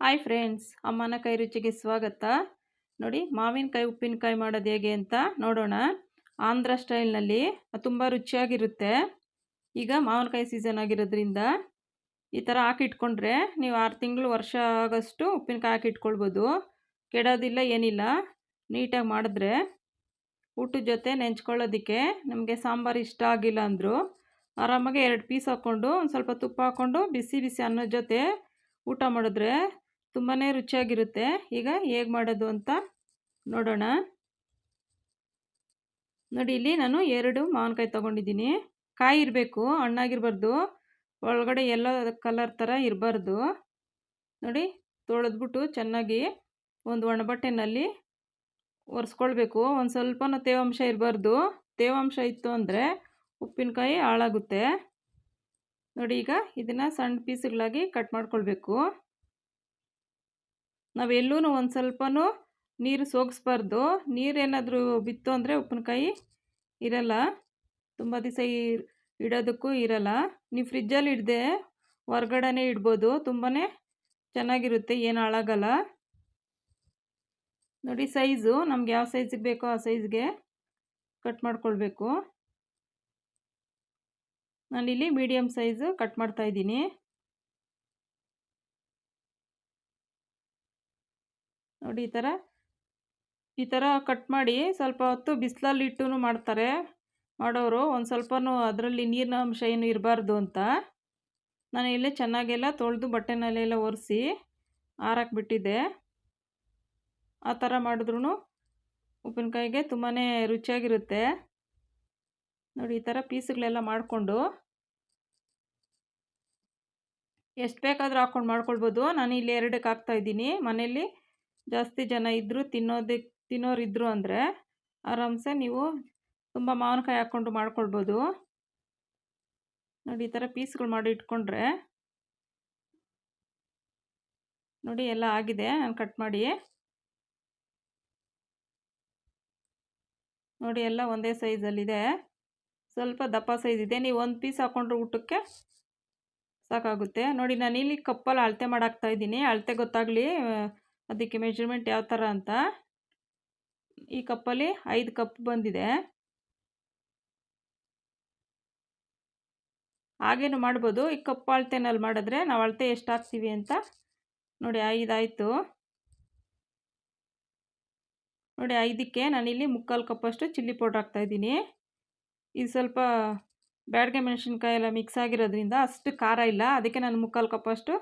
Hi friends ಅಮ್ಮನ ಕೈ ರುಚಿಗೆ ಸ್ವಾಗತ. ನೋಡಿ, ಮಾವಿನಕಾಯಿ, ಉಪ್ಪಿನಕಾಯಿ ಮಾಡೋದು ಹೇಗೆ ಅಂತ ನೋಡೋಣ. ಆಂಧ್ರ ಸ್ಟೈಲ್ನಲ್ಲಿ ತುಂಬ ರುಚಿಯಾಗಿರುತ್ತೆ. ಈಗ ಮಾವಿನಕಾಯಿ ಸೀಸನ್ ಆಗಿರೋದ್ರಿಂದ ಈ ಥರ ಹಾಕಿಟ್ಕೊಂಡ್ರೆ ನೀವು ಆರು ತಿಂಗಳು ವರ್ಷ ಆಗೋಷ್ಟು ಉಪ್ಪಿನಕಾಯಿ ಹಾಕಿಟ್ಕೊಳ್ಬೋದು. ಕೆಡೋದಿಲ್ಲ, ಏನಿಲ್ಲ. ನೀಟಾಗಿ ಮಾಡಿದ್ರೆ ಊಟದ ಜೊತೆ ನೆಂಚ್ಕೊಳ್ಳೋದಕ್ಕೆ ನಮಗೆ ಸಾಂಬಾರು ಇಷ್ಟ ಆಗಿಲ್ಲ ಅಂದರು. ಆರಾಮಾಗಿ ಎರಡು ಪೀಸ್ ಹಾಕ್ಕೊಂಡು, ಒಂದು ಸ್ವಲ್ಪ ತುಪ್ಪ ಹಾಕ್ಕೊಂಡು, ಬಿಸಿ ಬಿಸಿ ಅನ್ನೋ ಜೊತೆ ಊಟ ಮಾಡಿದ್ರೆ ತುಂಬಾ ರುಚಿಯಾಗಿರುತ್ತೆ. ಈಗ ಹೇಗೆ ಮಾಡೋದು ಅಂತ ನೋಡೋಣ. ನೋಡಿ, ಇಲ್ಲಿ ನಾನು ಎರಡು ಮಾವಿನಕಾಯಿ ತೊಗೊಂಡಿದ್ದೀನಿ. ಕಾಯಿ ಇರಬೇಕು, ಹಣ್ಣಾಗಿರ್ಬಾರ್ದು. ಒಳಗಡೆ ಎಲ್ಲೋ ಕಲರ್ ಥರ ಇರಬಾರ್ದು. ನೋಡಿ, ತೊಳೆದ್ಬಿಟ್ಟು ಚೆನ್ನಾಗಿ ಒಂದು ಒಣಬಟ್ಟೆನಲ್ಲಿ ಒರೆಸ್ಕೊಳ್ಬೇಕು. ಒಂದು ಸ್ವಲ್ಪನೂ ತೇವಾಂಶ ಇರಬಾರ್ದು. ತೇವಾಂಶ ಇತ್ತು ಅಂದರೆ ಉಪ್ಪಿನಕಾಯಿ ಹಾಳಾಗುತ್ತೆ. ನೋಡಿ, ಈಗ ಇದನ್ನು ಸಣ್ಣ ಪೀಸ್ಗಳಾಗಿ ಕಟ್ ಮಾಡ್ಕೊಳ್ಬೇಕು. ನಾವೆಲ್ಲೂ ಒಂದು ಸ್ವಲ್ಪನೂ ನೀರು ಸೋಗಿಸ್ಬಾರ್ದು. ನೀರೇನಾದರೂ ಬಿತ್ತು ಅಂದರೆ ಉಪ್ಪಿನಕಾಯಿ ಇರಲ್ಲ. ತುಂಬ ದಿವಸ ಇಡೋದಕ್ಕೂ ಇರಲ್ಲ. ನೀವು ಫ್ರಿಜ್ಜಲ್ಲಿ ಇಡದೆ ಹೊರ್ಗಡೆನೇ ಇಡ್ಬೋದು. ತುಂಬಾ ಚೆನ್ನಾಗಿರುತ್ತೆ. ಏನು ಹಾಳಾಗಲ್ಲ. ನೋಡಿ ಸೈಜು. ನಮ್ಗೆ ಯಾವ ಸೈಜಿಗೆ ಬೇಕೋ ಆ ಸೈಜ್ಗೆ ಕಟ್ ಮಾಡ್ಕೊಳ್ಬೇಕು. ನಾನಿಲ್ಲಿ ಮೀಡಿಯಮ್ ಸೈಜು ಕಟ್ ಮಾಡ್ತಾಯಿದ್ದೀನಿ ನೋಡಿ ಈ ಥರ. ಈ ಥರ ಕಟ್ ಮಾಡಿ ಸ್ವಲ್ಪ ಹೊತ್ತು ಬಿಸಿಲಲ್ಲಿ ಇಟ್ಟು ಮಾಡ್ತಾರೆ. ಮಾಡೋರು ಒಂದು ಸ್ವಲ್ಪನೂ ಅದರಲ್ಲಿ ನೀರಿನ ಅಂಶ ಏನು ಇರಬಾರ್ದು ಅಂತ. ನಾನು ಇಲ್ಲೇ ಚೆನ್ನಾಗೆಲ್ಲ ತೊಳೆದು ಬಟ್ಟೆನಲ್ಲೆಲ್ಲ ಒರೆಸಿ ಬಿಟ್ಟಿದ್ದೆ ಆ ಥರ ಮಾಡಿದ್ರೂ ಉಪ್ಪಿನಕಾಯಿಗೆ ತುಂಬಾ ರುಚಿಯಾಗಿರುತ್ತೆ. ನೋಡಿ ಈ ಥರ ಪೀಸ್ಗಳೆಲ್ಲ ಮಾಡಿಕೊಂಡು. ಎಷ್ಟು ಬೇಕಾದರೂ ಹಾಕ್ಕೊಂಡು ಮಾಡ್ಕೊಳ್ಬೋದು. ನಾನು ಇಲ್ಲಿ ಎರಡಕ್ಕೆ ಹಾಕ್ತಾಯಿದ್ದೀನಿ ಮನೇಲಿ ಜಾಸ್ತಿ ಜನ ಇದ್ದರು ತಿನ್ನೋದಕ್ಕೆ ತಿನ್ನೋರಿದ್ದರು ಅಂದರೆ ಆರಾಮ್ಸೆ ನೀವು ತುಂಬ ಮಾವಿನಕಾಯಿ ಹಾಕ್ಕೊಂಡು ಮಾಡ್ಕೊಳ್ಬೋದು. ನೋಡಿ ಈ ಥರ ಪೀಸ್ಗಳು ಮಾಡಿ ಇಟ್ಕೊಂಡ್ರೆ ನೋಡಿ ಎಲ್ಲ ಆಗಿದೆ, ನಾನು ಕಟ್ ಮಾಡಿ. ನೋಡಿ ಎಲ್ಲ ಒಂದೇ ಸೈಜಲ್ಲಿದೆ. ಸ್ವಲ್ಪ ದಪ್ಪ ಸೈಜ್ ಇದೆ, ನೀವು ಒಂದು ಪೀಸ್ ಹಾಕ್ಕೊಂಡ್ರೆ ಊಟಕ್ಕೆ ಸಾಕಾಗುತ್ತೆ. ನೋಡಿ ನಾನು ಇಲ್ಲಿ ಕಪ್ಪಲ್ಲಿ ಅಳತೆ ಮಾಡಾಕ್ತಾ ಇದ್ದೀನಿ, ಅಳತೆ ಗೊತ್ತಾಗಲಿ ಅದಕ್ಕೆ ಮೆಜರ್ಮೆಂಟ್ ಯಾವ ಥರ ಅಂತ ಈ ಕಪ್ಪಲ್ಲಿ ಐದು ಕಪ್ ಬಂದಿದೆ. ಹಾಗೇನು ಮಾಡ್ಬೋದು, ಈ ಕಪ್ಪು ಅಳತೆನಲ್ಲಿ ಮಾಡಿದ್ರೆ ನಾವು ಅಳತೆ ಎಷ್ಟು ಹಾಕ್ತೀವಿ ಅಂತ ನೋಡಿ ಐದಾಯಿತು ನೋಡಿ ಐದಕ್ಕೆ ನಾನಿಲ್ಲಿ ಮುಕ್ಕಾಲು ಕಪ್ಪಷ್ಟು ಚಿಲ್ಲಿ ಪೌಡ್ರ್ ಹಾಕ್ತಾಯಿದ್ದೀನಿ ಇದು ಸ್ವಲ್ಪ ಬ್ಯಾಡ್ಗೆ ಮೆಣಸಿನ್ಕಾಯಿ ಎಲ್ಲ ಮಿಕ್ಸ್ ಆಗಿರೋದ್ರಿಂದ ಅಷ್ಟು ಖಾರ ಇಲ್ಲ, ಅದಕ್ಕೆ ನಾನು ಮುಕ್ಕಾಲು ಕಪ್ಪಷ್ಟು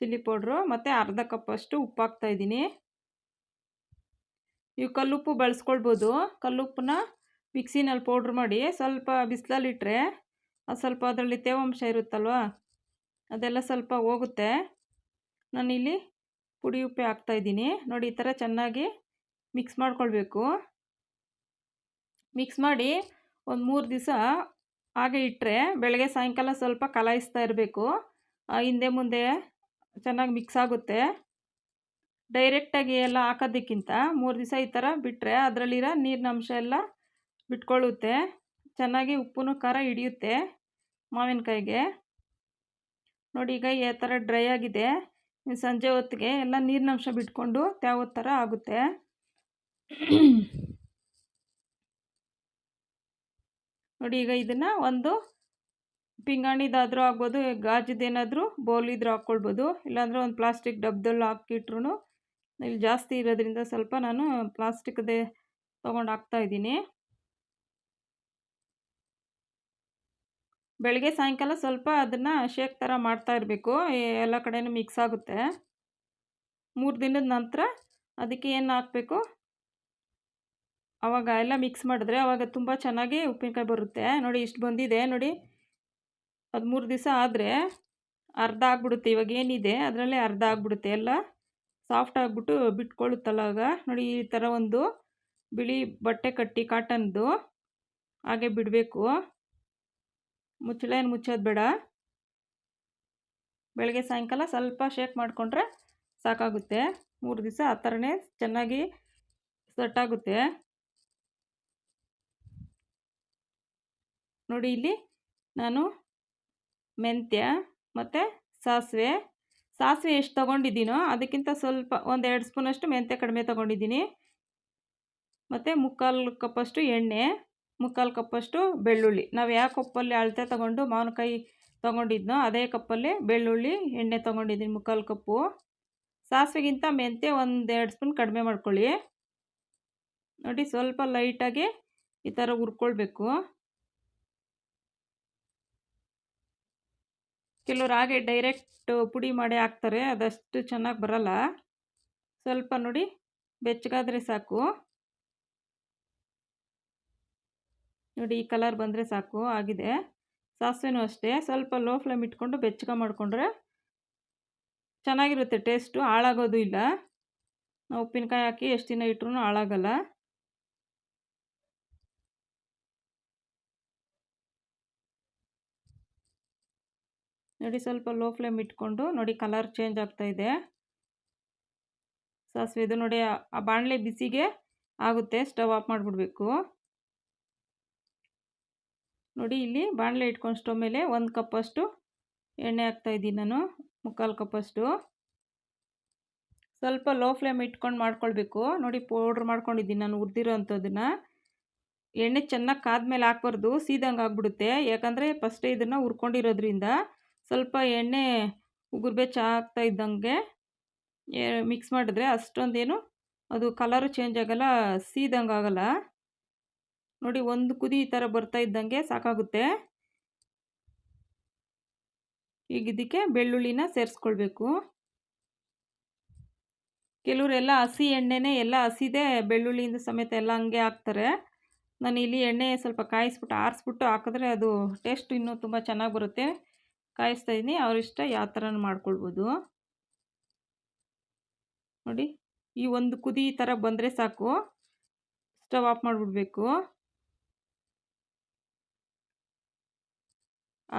ಚಿಲ್ಲಿ ಪೌಡ್ರು, ಮತ್ತು ಅರ್ಧ ಕಪ್ಪಷ್ಟು ಉಪ್ಪು ಹಾಕ್ತಾಯಿದ್ದೀನಿ ನೀವು ಕಲ್ಲುಪ್ಪು ಬಳಸ್ಕೊಳ್ಬೋದು. ಕಲ್ಲುಪ್ಪನ್ನ ಮಿಕ್ಸಿನಲ್ಲಿ ಪೌಡ್ರ್ ಮಾಡಿ ಸ್ವಲ್ಪ ಬಿಸಿಲಲ್ಲಿಟ್ಟರೆ ಅದು ಸ್ವಲ್ಪ ಅದರಲ್ಲಿ ತೇವಾಂಶ ಇರುತ್ತಲ್ವ, ಅದೆಲ್ಲ ಸ್ವಲ್ಪ ಹೋಗುತ್ತೆ. ನಾನಿಲ್ಲಿ ಪುಡಿ ಉಪ್ಪೆ ಹಾಕ್ತಾಯಿದ್ದೀನಿ ನೋಡಿ, ಈ ಥರ ಚೆನ್ನಾಗಿ ಮಿಕ್ಸ್ ಮಾಡ್ಕೊಳ್ಬೇಕು. ಮಿಕ್ಸ್ ಮಾಡಿ ಒಂದು ಮೂರು ದಿವಸ ಹಾಗೆ ಇಟ್ಟರೆ ಬೆಳಗ್ಗೆ ಸಾಯಂಕಾಲ ಸ್ವಲ್ಪ ಕಲಾಯಿಸ್ತಾ ಇರಬೇಕು. ಹಿಂದೆ ಮುಂದೆ ಚೆನ್ನಾಗಿ ಮಿಕ್ಸ್ ಆಗುತ್ತೆ. ಡೈರೆಕ್ಟಾಗಿ ಎಲ್ಲ ಹಾಕೋದಕ್ಕಿಂತ ಮೂರು ದಿವಸ ಈ ಥರ ಬಿಟ್ಟರೆ ಅದರಲ್ಲಿರೋ ನೀರಿನ ಅಂಶ ಎಲ್ಲ ಬಿಟ್ಕೊಳ್ಳುತ್ತೆ. ಚೆನ್ನಾಗಿ ಉಪ್ಪು ಖಾರ ಹಿಡಿಯುತ್ತೆ ಮಾವಿನಕಾಯಿಗೆ. ನೋಡಿ ಈಗ ಈ ಥರ ಡ್ರೈ ಆಗಿದೆ. ಸಂಜೆ ಹೊತ್ತಿಗೆ ಎಲ್ಲ ನೀರಿನ ಅಂಶ ಬಿಟ್ಕೊಂಡು ತ್ಯಾವೋ ಥರ ಆಗುತ್ತೆ. ನೋಡಿ ಈಗ ಇದನ್ನು ಒಂದು ಪಿಂಗಾಣಿದಾದರೂ ಆಗ್ಬೋದು ಬೌಲ್ ಇದ್ರೂ ಹಾಕ್ಕೊಳ್ಬೋದು. ಇಲ್ಲಾಂದರೆ ಒಂದು ಪ್ಲಾಸ್ಟಿಕ್ ಡಬ್ದಲ್ಲಿ ಹಾಕಿಟ್ರು ಇಲ್ಲಿ ಜಾಸ್ತಿ ಇರೋದ್ರಿಂದ ಸ್ವಲ್ಪ ನಾನು ಪ್ಲಾಸ್ಟಿಕ್ದೇ ತೊಗೊಂಡು ಹಾಕ್ತಾಯಿದ್ದೀನಿ ಬೆಳಗ್ಗೆ ಸಾಯಂಕಾಲ ಸ್ವಲ್ಪ ಅದನ್ನು ಶೇಕ್ ಥರ ಮಾಡ್ತಾ ಇರಬೇಕು. ಎಲ್ಲ ಕಡೆಯೂ ಮಿಕ್ಸ್ ಆಗುತ್ತೆ. ಮೂರು ದಿನದ ನಂತರ ಅದಕ್ಕೆ ಏನು ಹಾಕಬೇಕು? ಆವಾಗ ಎಲ್ಲ ಮಿಕ್ಸ್ ಮಾಡಿದ್ರೆ ಆವಾಗ ತುಂಬ ಚೆನ್ನಾಗಿ ಉಪ್ಪಿನಕಾಯಿ ಬರುತ್ತೆ. ನೋಡಿ ಇಷ್ಟು ಬಂದಿದೆ. ನೋಡಿ ಹದಿಮೂರು ದಿವಸ ಆದರೆ ಅರ್ಧ ಆಗ್ಬಿಡುತ್ತೆ. ಇವಾಗ ಏನಿದೆ, ಅದರಲ್ಲೇ ಅರ್ಧ ಆಗ್ಬಿಡುತ್ತೆ ಎಲ್ಲ. ಸಾಫ್ಟ್ ಆಗಿಬಿಟ್ಟು ಬಿಟ್ಕೊಳ್ಳುತ್ತಲ್ಲ ಆಗ. ನೋಡಿ ಈ ಥರ ಒಂದು ಬಿಳಿ ಬಟ್ಟೆ ಕಟ್ಟಿ ಕಾಟನ್ದು ಹಾಗೆ ಬಿಡಬೇಕು. ಮುಚ್ಚಳೇನು ಮುಚ್ಚೋದು ಬೇಡ. ಬೆಳಗ್ಗೆ ಸಾಯಂಕಾಲ ಸ್ವಲ್ಪ ಶೇಕ್ ಮಾಡಿಕೊಂಡ್ರೆ ಸಾಕಾಗುತ್ತೆ. ಮೂರು ದಿವಸ ಆ ಥರನೇ ಚೆನ್ನಾಗಿ ಸೆಟ್ ಆಗುತ್ತೆ ನೋಡಿ ಇಲ್ಲಿ ನಾನು ಮೆಂತ್ಯ ಮತ್ತು ಸಾಸಿವೆ. ಸಾಸಿವೆ ಎಷ್ಟು ತೊಗೊಂಡಿದ್ದೀನೋ ಅದಕ್ಕಿಂತ ಸ್ವಲ್ಪ ಒಂದು ಎರಡು ಸ್ಪೂನಷ್ಟು ಮೆಂತ್ಯ ಕಡಿಮೆ ತೊಗೊಂಡಿದ್ದೀನಿ. ಮತ್ತು ಮುಕ್ಕಾಲು ಕಪ್ಪಷ್ಟು ಎಣ್ಣೆ, ಮುಕ್ಕಾಲು ಕಪ್ಪಷ್ಟು ಬೆಳ್ಳುಳ್ಳಿ. ನಾವು ಯಾವ ಕಪ್ಪಲ್ಲಿ ಅಳತೆ ತೊಗೊಂಡು ಮಾವಿನಕಾಯಿ ತೊಗೊಂಡಿದ್ನೋ ಅದೇ ಕಪ್ಪಲ್ಲಿ ಬೆಳ್ಳುಳ್ಳಿ, ಎಣ್ಣೆ ತೊಗೊಂಡಿದ್ದೀನಿ ಮುಕ್ಕಾಲು ಕಪ್ಪು. ಸಾಸಿವೆಗಿಂತ ಮೆಂತ್ಯ ಒಂದು ಎರಡು ಸ್ಪೂನ್ ಕಡಿಮೆ ಮಾಡ್ಕೊಳ್ಳಿ. ನೋಡಿ ಸ್ವಲ್ಪ ಲೈಟಾಗಿ ಈ ಥರ ಹುರ್ಕೊಳ್ಬೇಕು. ಕೆಲವ್ರು ಹಾಗೆ ಡೈರೆಕ್ಟ್ ಪುಡಿ ಮಾಡಿ ಹಾಕ್ತಾರೆ, ಅದಷ್ಟು ಚೆನ್ನಾಗಿ ಬರಲ್ಲ. ಸ್ವಲ್ಪ ನೋಡಿ, ಬೆಚ್ಚಗಾದರೆ ಸಾಕು. ನೋಡಿ, ಈ ಕಲರ್ ಬಂದರೆ ಸಾಕು, ಆಗಿದೆ. ಸಾಸಿವೆನೂ ಅಷ್ಟೇ. ಸ್ವಲ್ಪ ಲೋ ಫ್ಲೇಮ್ ಇಟ್ಕೊಂಡು ಬೆಚ್ಚಗ ಮಾಡಿಕೊಂಡ್ರೆ ಚೆನ್ನಾಗಿರುತ್ತೆ ಟೇಸ್ಟು ಹಾಳಾಗೋದು ಇಲ್ಲ. ಉಪ್ಪಿನಕಾಯಿ ಹಾಕಿ ಎಷ್ಟು ದಿನ ಇಟ್ರೂ ಹಾಳಾಗಲ್ಲ. ನೋಡಿ ಸ್ವಲ್ಪ ಲೋ ಫ್ಲೇಮ್ ಇಟ್ಕೊಂಡು ನೋಡಿ ಕಲರ್ ಚೇಂಜ್ ಆಗ್ತಾ ಇದೆ. ಸಾಸಿವೆದು ನೋಡಿ ಆ ಬಾಣಲೆ ಬಿಸಿಗೆ ಆಗುತ್ತೆ ಸ್ಟವ್ ಆಫ್ ಮಾಡಿಬಿಡ್ಬೇಕು. ನೋಡಿ ಇಲ್ಲಿ ಬಾಣಲೆ ಇಟ್ಕೊಂಡು ಸ್ಟವ್ ಮೇಲೆ ಒಂದು ಕಪ್ಪಷ್ಟು ಎಣ್ಣೆ ಹಾಕ್ತಾಯಿದ್ದೀನಿ ನಾನು, ಮುಕ್ಕಾಲು ಕಪ್ಪಷ್ಟು. ಸ್ವಲ್ಪ ಲೋ ಫ್ಲೇಮ್ ಇಟ್ಕೊಂಡು ಮಾಡ್ಕೊಳ್ಬೇಕು. ನೋಡಿ ಪೌಡ್ರ್ ಮಾಡ್ಕೊಂಡಿದ್ದೀನಿ ನಾನು ಹುರಿದಿರೋ ಅಂಥದ್ದನ್ನು ಎಣ್ಣೆ ಚೆನ್ನಾಗಿ ಕಾದ್ಮೇಲೆ ಹಾಕ್ಬಾರ್ದು, ಸೀದಂಗೆ ಆಗ್ಬಿಡುತ್ತೆ. ಯಾಕಂದರೆ ಫಸ್ಟೇ ಇದನ್ನು ಹುರ್ಕೊಂಡಿರೋದ್ರಿಂದ ಸ್ವಲ್ಪ ಎಣ್ಣೆ ಉಗುರು ಬೆಚ್ಚ ಆಗ್ತಾ ಇದ್ದಂಗೆ ಮಿಕ್ಸ್ ಮಾಡಿದ್ರೆ ಅಷ್ಟೊಂದೇನು ಅದು ಕಲರು ಚೇಂಜ್ ಆಗಲ್ಲ, ಸೀದಂಗೆ ಆಗಲ್ಲ. ನೋಡಿ ಒಂದು ಕುದಿ ಈ ಥರ ಬರ್ತಾ ಇದ್ದಂಗೆ ಸಾಕಾಗುತ್ತೆ. ಈಗ ಇದಕ್ಕೆ ಬೆಳ್ಳುಳ್ಳಿನ ಸೇರಿಸ್ಕೊಳ್ಬೇಕು. ಕೆಲವರೆಲ್ಲ ಹಸಿ ಎಣ್ಣೆನೇ, ಎಲ್ಲ ಹಸಿದೇ ಬೆಳ್ಳುಳ್ಳಿಯಿಂದ ಸಮೇತ ಎಲ್ಲ ಹಂಗೆ ಹಾಕ್ತಾರೆ. ನಾನು ಇಲ್ಲಿ ಎಣ್ಣೆ ಸ್ವಲ್ಪ ಕಾಯಿಸ್ಬಿಟ್ಟು, ಆರಿಸ್ಬಿಟ್ಟು ಹಾಕಿದ್ರೆ ಅದು ಟೇಸ್ಟ್ ಇನ್ನೂ ತುಂಬ ಚೆನ್ನಾಗಿ ಬರುತ್ತೆ. ಕಾಯಿಸ್ತಾ ಇದ್ದೀನಿ ಅವರಿಷ್ಟ ಯಾವ ಥರ ಮಾಡ್ಕೊಳ್ಬೋದು. ನೋಡಿ, ಈ ಒಂದು ಕುದಿ ಥರ ಬಂದರೆ ಸಾಕು. ಸ್ಟವ್ ಆಫ್ ಮಾಡಿಬಿಡ್ಬೇಕು.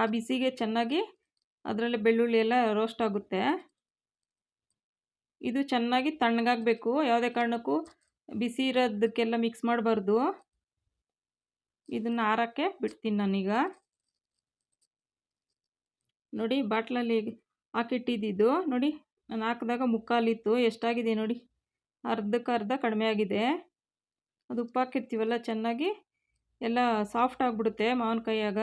ಆ ಬಿಸಿಗೆ ಚೆನ್ನಾಗಿ ಅದರಲ್ಲಿ ಬೆಳ್ಳುಳ್ಳಿ ಎಲ್ಲ ರೋಸ್ಟ್ ಆಗುತ್ತೆ. ಇದು ಚೆನ್ನಾಗಿ ತಣ್ಣಗಾಗಬೇಕು. ಯಾವುದೇ ಕಾರಣಕ್ಕೂ ಬಿಸಿ ಇರೋದಕ್ಕೆಲ್ಲ ಮಿಕ್ಸ್ ಮಾಡಬಾರ್ದು. ಇದನ್ನು ಆರಕ್ಕೆ ಬಿಡ್ತೀನಿ ನಾನೀಗ. ನೋಡಿ ಬಾಟ್ಲಲ್ಲಿ ಹಾಕಿಟ್ಟಿದ್ದು ನೋಡಿ, ನಾನು ಹಾಕಿದಾಗ ಮುಕ್ಕಾಲಿತ್ತು. ಎಷ್ಟಾಗಿದೆ ನೋಡಿ? ಅರ್ಧಕ್ಕೆ ಅರ್ಧ ಕಡಿಮೆ ಆಗಿದೆ. ಅದು ಉಪ್ಪು ಹಾಕಿರ್ತೀವಲ್ಲ, ಚೆನ್ನಾಗಿ ಎಲ್ಲ ಸಾಫ್ಟ್ ಆಗಿಬಿಡುತ್ತೆ ಮಾವಿನಕಾಯಿಯಾಗ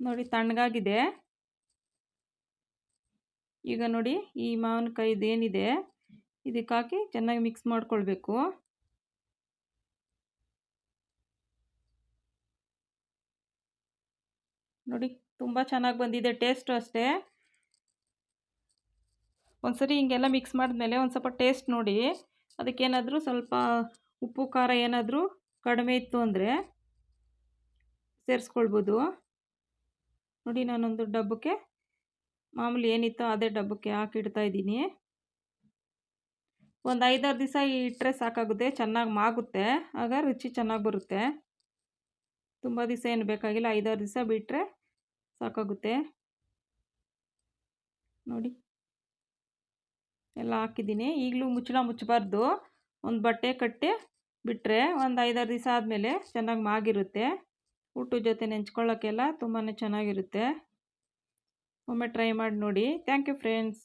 ನೋಡಿ, ತಣ್ಣಗಾಗಿದೆ. ಈಗ ನೋಡಿ, ಈ ಮಾವಿನಕಾಯಿದು ಏನಿದೆ? ಇದಕ್ಕೆ ಹಾಕಿ ಚೆನ್ನಾಗಿ ಮಿಕ್ಸ್ ಮಾಡ್ಕೊಳ್ಬೇಕು. ನೋಡಿ ತುಂಬ ಚೆನ್ನಾಗಿ ಬಂದಿದೆ ಟೇಸ್ಟು ಅಷ್ಟೇ. ಒಂದ್ಸರಿ ಹಿಂಗೆಲ್ಲ ಮಿಕ್ಸ್ ಮಾಡಿದ್ಮೇಲೆ ಒಂದು ಸ್ವಲ್ಪ ಟೇಸ್ಟ್ ನೋಡಿ. ಅದಕ್ಕೇನಾದರೂ ಸ್ವಲ್ಪ ಉಪ್ಪು, ಖಾರ ಏನಾದರೂ ಕಡಿಮೆ ಇತ್ತು ಅಂದರೆ ಸೇರಿಸ್ಕೊಳ್ಬೋದು. ನೋಡಿ ನಾನೊಂದು ಡಬ್ಬಕ್ಕೆ ಮಾಮೂಲಿ ಏನಿತ್ತೋ ಅದೇ ಡಬ್ಬಕ್ಕೆ ಹಾಕಿಡ್ತಾ ಇದ್ದೀನಿ. ಒಂದು ಐದಾರು ದಿವಸ ಇಟ್ಟರೆ ಸಾಕಾಗುತ್ತೆ, ಚೆನ್ನಾಗಿ ಮಾಗುತ್ತೆ, ಆಗ ರುಚಿ ಚೆನ್ನಾಗಿ ಬರುತ್ತೆ. ತುಂಬ ದಿವಸ ಏನು ಬೇಕಾಗಿಲ್ಲ, ಐದಾರು ದಿವಸ ಬಿಟ್ಟರೆ ಸಾಕಾಗುತ್ತೆ. ನೋಡಿ. ಎಲ್ಲ ಹಾಕಿದ್ದೀನಿ. ಈಗಲೂ ಮುಚ್ಚಳ ಮುಚ್ಚಬಾರ್ದು. ಒಂದು ಬಟ್ಟೆ ಕಟ್ಟಿ ಬಿಟ್ಟರೆ ಒಂದು ಐದಾರು ದಿವಸ ಆದಮೇಲೆ ಚೆನ್ನಾಗಿ ಮಾಗಿರುತ್ತೆ. ಊಟದ ಜೊತೆ ನೆಂಚ್ಕೊಳ್ಳೋಕ್ಕೆಲ್ಲ ತುಂಬಾ ಚೆನ್ನಾಗಿರುತ್ತೆ. ಒಮ್ಮೆ ಟ್ರೈ ಮಾಡಿ ನೋಡಿ. Thank you friends.